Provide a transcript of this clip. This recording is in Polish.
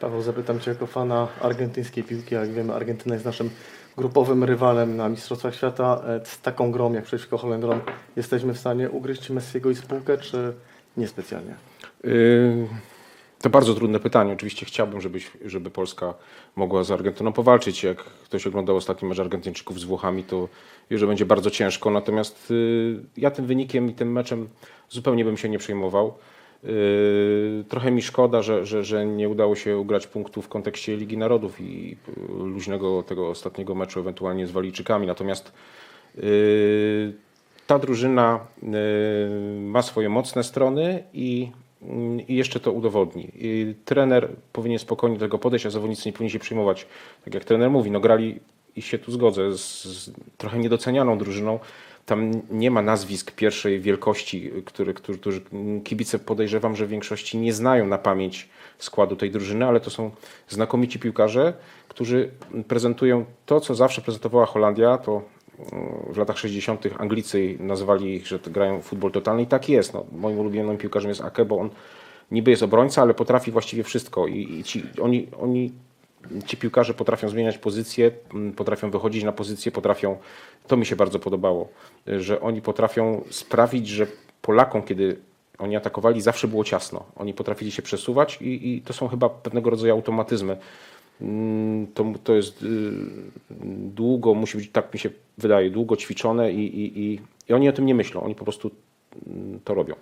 Paweł, zapytam Cię jako fana argentyńskiej piłki. Jak wiemy, Argentyna jest naszym grupowym rywalem na Mistrzostwach Świata. E, Z taką grą jak przeciwko Holendrom jesteśmy w stanie ugryźć Messiego i spółkę, czy niespecjalnie? Yy, To bardzo trudne pytanie. Oczywiście chciałbym, żebyś, żeby Polska mogła z Argentyną powalczyć. Jak ktoś oglądał ostatni mecz Argentyńczyków z Włochami, to że będzie bardzo ciężko. Natomiast yy, ja tym wynikiem i tym meczem zupełnie bym się nie przejmował. Yy, Trochę mi szkoda, że, że, że nie udało się ugrać punktów w kontekście Ligi Narodów i yy, luźnego tego ostatniego meczu, ewentualnie z Walijczykami. Natomiast yy, ta drużyna ma swoje mocne strony i, i jeszcze to udowodni. I trener powinien spokojnie do tego podejść, a zawodnicy nie powinni się przejmować. Tak jak trener mówi, no grali i się tu zgodzę z, z trochę niedocenianą drużyną. Tam nie ma nazwisk pierwszej wielkości, które, którzy, kibice podejrzewam, że w większości nie znają na pamięć składu tej drużyny, ale to są znakomici piłkarze, którzy prezentują to, co zawsze prezentowała Holandia, to w latach 60. Anglicy nazywali ich, że grają futbol totalny i tak jest. No, moim ulubionym piłkarzem jest Ake, bo on niby jest obrońca, ale potrafi właściwie wszystko i, i ci, oni, oni, ci piłkarze potrafią zmieniać pozycję, m, potrafią wychodzić na pozycję, potrafią, to mi się bardzo podobało, że oni potrafią sprawić, że Polakom, kiedy oni atakowali, zawsze było ciasno. Oni potrafili się przesuwać i, i to są chyba pewnego rodzaju automatyzmy. Mm, To, to jest y, długo, musi być, tak mi się wydaje, długo ćwiczone i, i, i, i oni o tym nie myślą, oni po prostu mm, to robią.